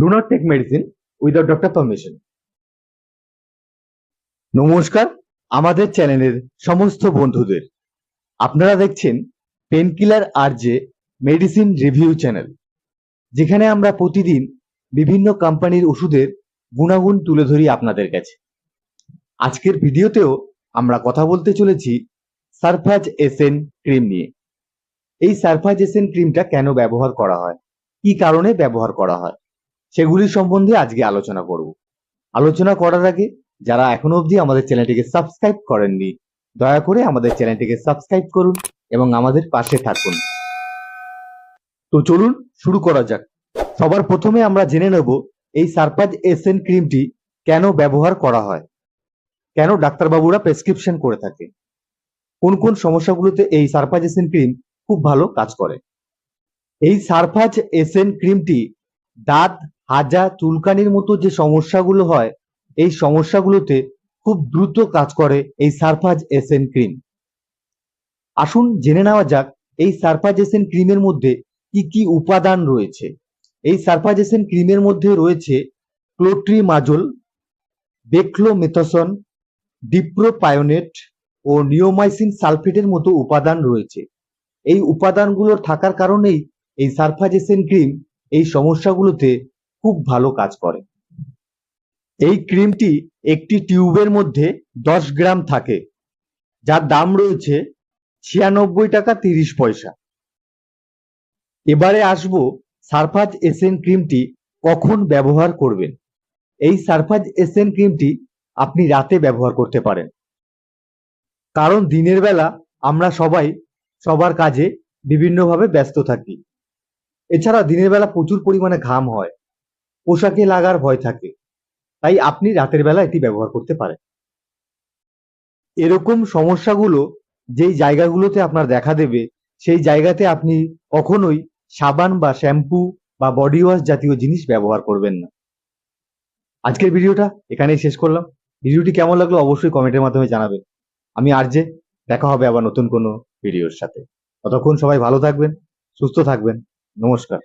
Do not take medicine without doctor permission. নমস্কার, আমাদের চ্যানেলের সমস্ত বন্ধুদের। আপনারা দেখছেন পেনকিলার আর যে মেডিসিন রিভিউ চ্যানেল যেখানে আমরা প্রতিদিন বিভিন্ন কোম্পানির ওষুধের গুণাগুণ তুলে ধরি আপনাদের কাছে। আজকের ভিডিওতেও আমরা কথা বলতে চলেছি সারফাজ এসেন ক্রিম নিয়ে। এই সারফাজ এসেন ক্রিমটা কেন ব্যবহার করা হয়? কি কারণে ব্যবহার করা হয়? সেগুলি সম্বন্ধে আজকে আলোচনা করব। আলোচনা করার আগে যারা এখনও অবধি আমাদের চ্যানেলটিকে সাবস্ক্রাইব করেননি, দয়া করে আমাদের চ্যানেলটিকে সাবস্ক্রাইব করুন এবং আমাদের পাশে থাকুন। তো চলুন শুরু করা যাক। সবার প্রথমে আমরা জেনে নেব এই সারপাজ এসেন ক্রিমটি কেন ব্যবহার করা হয়? কেন ডাক্তারবাবুরা প্রেসক্রিপশন করে থাকে? কোন কোন সমস্যাগুলোতে এই সারপাজ এসেন ক্রিম খুব ভালো কাজ করে? এই সারফাজ এসেন ক্রিমটি দাঁত হাজা চুলকানির মতো যে সমস্যাগুলো হয়, এই সমস্যাগুলোতে খুব দ্রুত কাজ করে এই সারফাজ এসেন ক্রিম। আসুন জেনে নেওয়া যাক, এই সারফাজ এসেন ক্রিমের মধ্যে কি কি উপাদান রয়েছে। এই সারফাজ এসেন ক্রিমের মধ্যে রয়েছে ক্লোট্রিমাজোল, বেক্লোমেথসন, ডিপ্রোপায়োনেট ও নিওমাইসিন সালফেটের মতো উপাদান রয়েছে। এই উপাদানগুলোর থাকার কারণেই এই সারফাজেসেন ক্রিম এই সমস্যাগুলোতে খুব ভালো কাজ করে। এই ক্রিমটি একটি টিউবের মধ্যে দশ গ্রাম থাকে, যার দাম রয়েছে ছিয়ানব্বই টাকা তিরিশ পয়সা। এবারে আসব সারফাজ এসেন ক্রিমটি কখন ব্যবহার করবেন। এই সারফাজ এসেন ক্রিমটি আপনি রাতে ব্যবহার করতে পারেন। কারণ দিনের বেলা আমরা সবাই সবার কাজে বিভিন্নভাবে ব্যস্ত থাকি। এছাড়া দিনের বেলা প্রচুর পরিমাণে ঘাম হয়। পোশাকে লাগার ভয় থাকে। তাই আপনি রাতের বেলা এটি ব্যবহার করতে পারেন। এরকম সমস্যাগুলো যেই জায়গাগুলোতে আপনার দেখা দেবে, সেই জায়গাতে আপনি কখনোই সাবান বা শ্যাম্পু বা বডি ওয়াশ জাতীয় জিনিস ব্যবহার করবেন না। আজকের ভিডিওটা এখানেই শেষ করলাম। ভিডিওটি কেমন লাগল অবশ্যই কমেন্টের মাধ্যমে জানাবেন। আমি আরজে দেখা হবে আবার নতুন কোনো ভিডিওর সাথে। ততক্ষণ সবাই ভালো থাকবেন, সুস্থ থাকবেন। নমস্কার।